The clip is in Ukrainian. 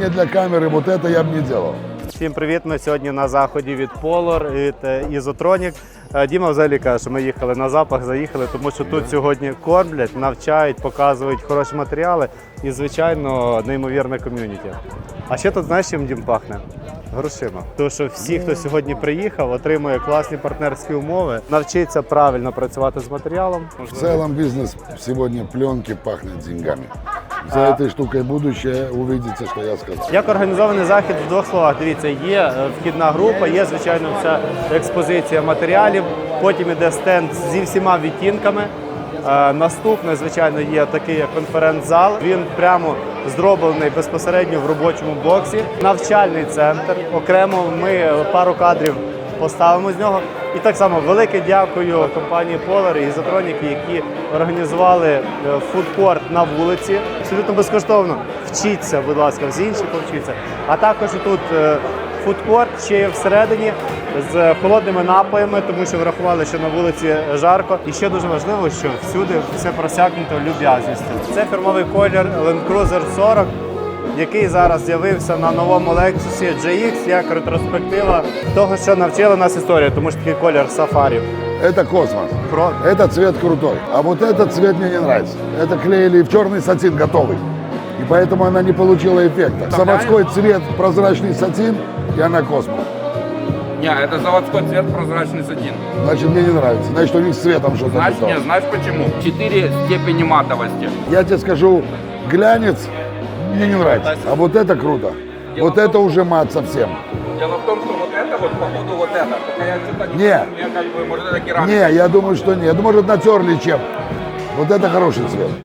не для камеры, вот это я бы не делал. Всім привіт! Ми сьогодні на заході від Polar від е, Isotronic. Е, Діма взагалі каже, що ми їхали на запах, заїхали, тому що тут сьогодні кормлять, навчають, показують хороші матеріали і, звичайно, неймовірне ком'юніті. А ще тут знаєш, чим дім пахне? Грошима. Тому що всі, хто сьогодні приїхав, отримує класні партнерські умови, навчиться правильно працювати з матеріалом. В целом бизнес сегодня пленки пахнет деньгами. За этой штукой будущее увидите, что я сказал. Як організований захід в двох словах? Дивіться, є е, вхідна група, є звичайно вся експозиція матеріалів. Потім іде стенд зі всіма відтінками. Е, Наступне, звичайно, є такий як конференц-зал. Він прямо зроблений безпосередньо в робочому боксі. Навчальний центр. Окремо ми пару кадрів поставимо з нього. І так само велике дякую компанії Polar і Ізотроніки, які організували е, фудкорт на вулиці. Абсолютно безкоштовно. Вчіться, будь ласка, всі інші повчіться. А також тут е, фудкорт ще є всередині з холодними напоями, тому що врахували, що на вулиці жарко. І ще дуже важливо, що всюди все просякнуто люб'язністю. Це фірмовий колір Land Cruiser 40 який зараз з'явився на новому Lexus GX як ретроспектива того, що навчила нас історія, тому що такий колір сафарів. Это космос. Про Это цвет крутой. А вот этот цвет мне не нравится. Это клеили в черный сатин готовый. И поэтому она не получила эффекта. Заводской цвет прозрачный сатин, и она космос. Не, это заводской цвет прозрачный сатин. Значит, мне не нравится. Значит, у них с цветом что-то не Знаешь, то. не, знаешь почему? Четыре степени матовости. Я тебе скажу, глянец мне не нравится. А вот это круто. Вот это уже мат совсем. Дело в том, что вот это вот, походу, вот это. Только я что-то не, Не. помню, я как бы, может, это керамика. Не, я думаю, что нет. Ну, Может, натерли чем. Вот это хороший цвет.